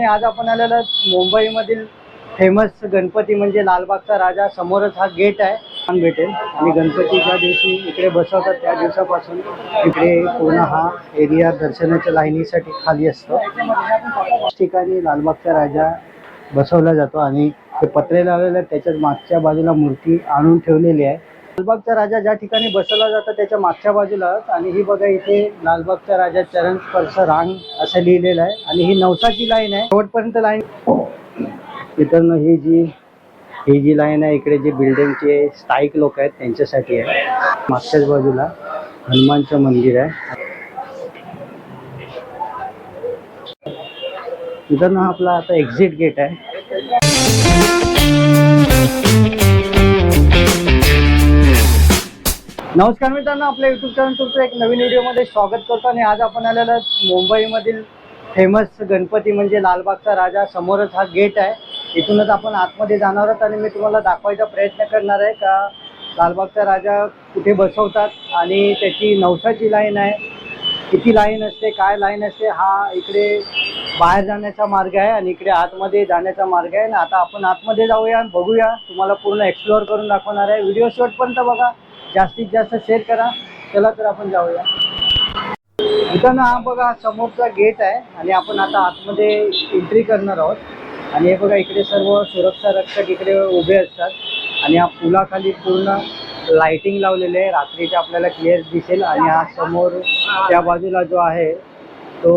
आणि आज आपण आलेलो मुंबईमधील फेमस गणपती म्हणजे लालबागचा राजा. समोरच हा गेट आहे. छान भेटेल. आणि गणपती ज्या दिवशी इकडे बसवतात त्या दिवसापासून इकडे पूर्ण हा एरिया दर्शनाच्या लाईनीसाठी खाली असतो. ठिकाणी लालबागचा राजा बसवला जातो आणि ते पत्रे लावलेले त्याच्याच मागच्या बाजूला मूर्ती आणून ठेवलेली आहे. लालबागचा राजा ज्या ठिकाणी बसवला जातो त्याच्या मागच्या बाजूलाच आणि ही बघा इथे लालबागचा राजा चरण स्पर्श रांग असं लिहिलेलं आहे. आणि ही नवसाची लाईन आहे. शेवटपर्यंत लाईन मित्रांनो ही जी ही जी लाईन आहे इकडे जे बिल्डिंगचे स्थायिक लोक आहेत त्यांच्यासाठी आहे. मागच्याच बाजूला हनुमानचं मंदिर आहे. मित्रांनो आपला आता एक्झिट गेट आहे. नमस्कार मित्रांनो आपल्या युट्यूब चॅनल तुमचं एक नवीन व्हिडिओमध्ये स्वागत करतो आणि आज आपण आलेलो मुंबईमधील फेमस गणपती म्हणजे लालबागचा राजा. समोरच हा गेट आहे. इथूनच आपण आतमध्ये जाणार आहोत आणि मी तुम्हाला दाखवायचा प्रयत्न करणार आहे का लालबागचा राजा कुठे बसवतात आणि त्याची नवसाची लाईन आहे. किती लाईन असते काय लाईन असते हा इकडे बाहेर जाण्याचा मार्ग आहे आणि इकडे आतमध्ये जाण्याचा मार्ग आहे. आणि आता आपण आतमध्ये जाऊया बघूया. तुम्हाला पूर्ण एक्सप्लोअर करून दाखवणार आहे. व्हिडिओ शॉर्टपर्यंत बघा. जास्तीत जास्त शेअर करा. चला तर आपण जाऊया. मित्रांनो हा बघा समोरचा गेट आहे आणि आपण आता आतमध्ये एंट्री करणार आहोत. आणि हे बघा इकडे सर्व सुरक्षा रक्षक इकडे उभे असतात. आणि हा पुलाखाली पूर्ण लाइटिंग लावलेले आहे. रात्रीचे आपल्याला क्लिअर दिसेल. आणि हा समोर त्या बाजूला जो आहे तो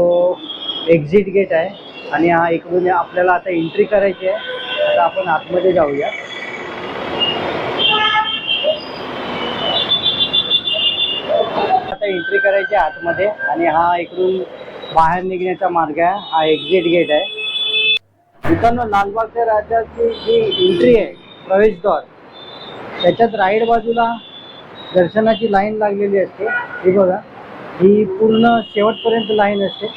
एक्झिट गेट आहे. आणि हा इकडून आपल्याला आता एंट्री करायची आहे. आता आपण आतमध्ये जाऊया. आता एंट्री करायची आतमध्ये आणि हा इकडून बाहेर निघण्याचा मार्ग आहे. हा एक्झिट गेट आहे. मित्रांनो लालबागच्या राज्याची जी एंट्री आहे प्रवेशद्वार त्याच्यात राईट बाजूला दर्शनाची लाईन लागलेली असते. ही बघा ही पूर्ण शेवटपर्यंत लाईन असते.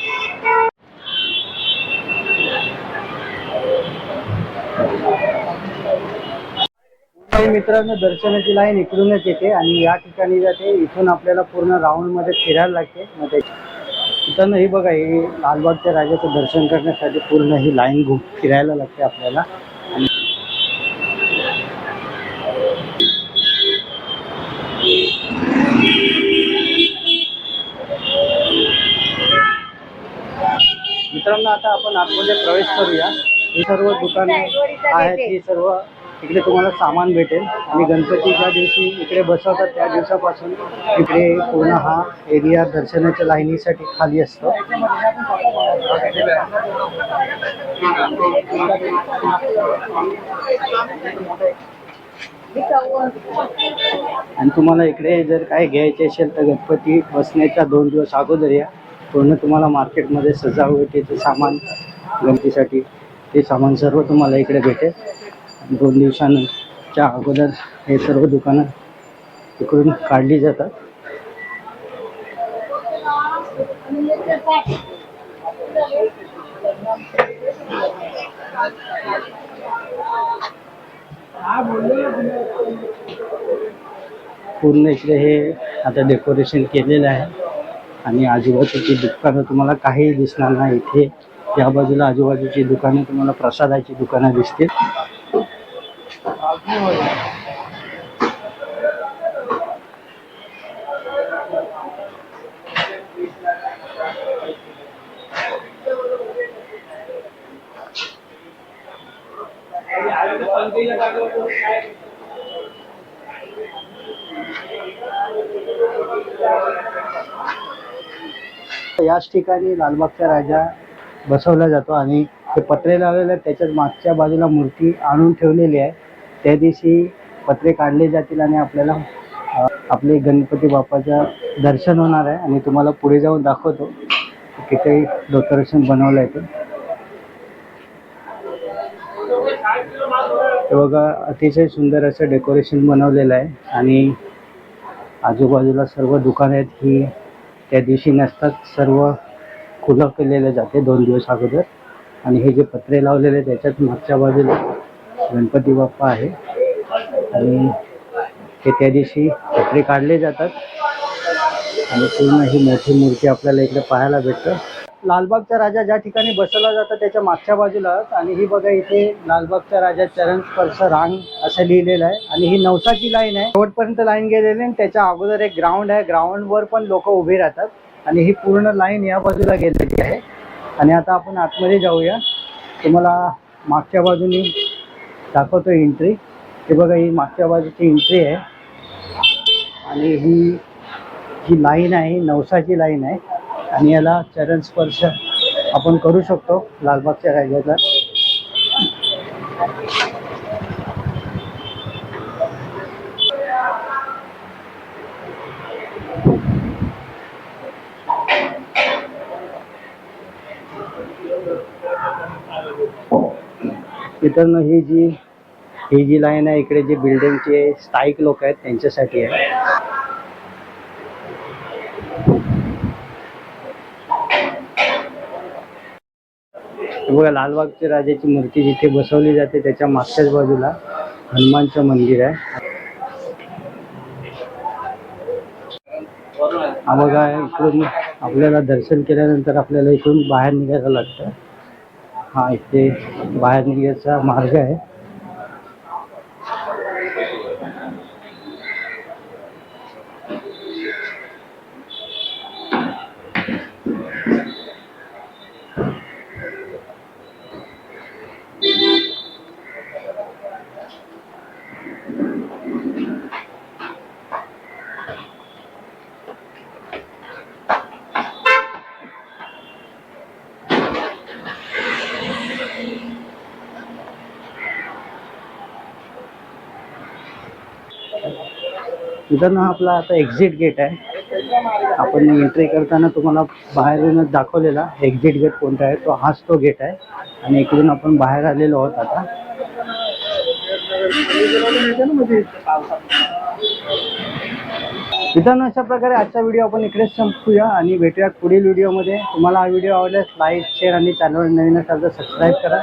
काही मित्रांनो दर्शनाची लाईन इकडूनच येते आणि या ठिकाणी जाते. इथून आपल्याला पूर्ण राऊंडमध्ये फिरायला लागते. मग ते मित्रांनो ही बघा हे लालबागच्या राजाचं दर्शन करण्यासाठी पूर्ण ही लाईन घुम फिरायला लागते आपल्याला. आणि मित्रांनो आता आपण आतमध्ये प्रवेश करूया. ही सर्व दुकाने आहेत ही सर्व इकडे तुम्हाला सामान भेटेल. आणि गणपती ज्या दिवशी इकडे बसवतात त्या दिवसापासून इकडे पूर्ण हा एरिया दर्शनाच्या लाईनीसाठी खाली असतो. आणि तुम्हाला इकडे जर काय घ्यायचे असेल तर गणपती बसण्याच्या दोन दिवस अगोदर या. पूर्ण तुम्हाला मार्केटमध्ये सजावटीचं सामान गणपतीसाठी ते सामान सर्व तुम्हाला इकडे भेटेल. दोन दिवसांच्या अगोदर हे सर्व दुकानं इकडून काढली जातात. पूर्ण इकडे हे आता डेकोरेशन केलेलं आहे. आणि आजूबाजूची दुकानं तुम्हाला काही दिसणार नाही. इथे या बाजूला आजूबाजूची दुकानं तुम्हाला प्रसादाची दुकानं दिसतील. याच ठिकाणी लालबागचा राजा बसवला जातो आणि ते पत्रे लावलेले त्याच्याच मागच्या बाजूला मूर्ती आणून ठेवलेली आहे. त्या दिवशी पत्रे काढले जातील आणि आपल्याला आपले गणपती बाप्पाचं दर्शन होणार आहे. आणि तुम्हाला पुढे जाऊन दाखवतो किती डेकोरेशन बनवलं आहे ते. बघा अतिशय सुंदर असं डेकोरेशन बनवलेलं आहे. आणि आजूबाजूला सर्व दुकानं आहेत ही. त्या दिवशी नसतात सर्व खुलं केलेलं जाते दोन दिवस अगोदर. आणि हे जे पत्रे लावलेले आहेत त्याच्यात मागच्या बाजूला गणपती बाप्पा आहे. आणि हे त्या दिवशी कपडे काढले जातात. आणि पूर्ण ही मोठी मूर्ती आपल्याला इकडे पाहायला भेटतं. लालबागचा राजा ज्या ठिकाणी बसवला जातं त्याच्या मागच्या बाजूलाच आणि ही बघा इथे लालबागचा राजा चरण स्पर्श रांग असं लिहिलेलं आहे. आणि ही नवसाची लाईन आहे. शेवटपर्यंत लाईन गेलेली आणि त्याच्या अगोदर एक ग्राउंड आहे. ग्राउंडवर पण लोक उभे राहतात. आणि ही पूर्ण लाईन या बाजूला गेलेली आहे. आणि आता आपण आतमध्ये जाऊया. तुम्हाला मागच्या बाजूनी दाखवतो एंट्री हे बघा ही मागच्या बाजूची एंट्री आहे. आणि ही जी लाईन आहे नवसाची लाईन आहे. आणि याला चरण स्पर्श आपण करू शकतो लालबागच्या राजाचा. इथं ही जी ही जी लाईन आहे इकडे जी बिल्डिंगचे स्थायिक लोक आहेत त्यांच्यासाठी आहे. बघा लालबागच्या राजाची मूर्ती जिथे बसवली जाते त्याच्या मागच्याच बाजूला हनुमानचं मंदिर आहे. हा बघा इकडून आपल्याला दर्शन केल्यानंतर आपल्याला इकडून बाहेर निघायला लागतं. हा इथे बाहेर निघायचा मार्ग आहे. इथं ना आपला आता एक्झिट गेट आहे. आपण एंट्री करताना तुम्हाला बाहेरूनच दाखवलेला एक्झिट गेट कोणता आहे तो हाच तो गेट आहे. आणि इकडून आपण बाहेर आलेलो आहोत आता. मित्रांनो अशा प्रकारे आजचा व्हिडिओ आपण इकडेच संपूया आणि भेटूया पुढील व्हिडिओमध्ये तुम्हाला हा व्हिडिओ आवडल्यास लाईक शेअर आणि चॅनल नवीन असाल तर सबस्क्राईब करा.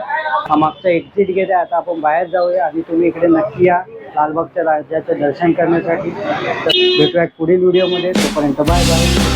हा मागचा एक्झिट गेट आहे. आता आपण बाहेर जाऊया आणि तुम्ही इकडे नक्की या लालबागच्या राजाचं दर्शन करण्यासाठी. भेटूया पुढील व्हिडिओमध्ये तोपर्यंत बाय बाय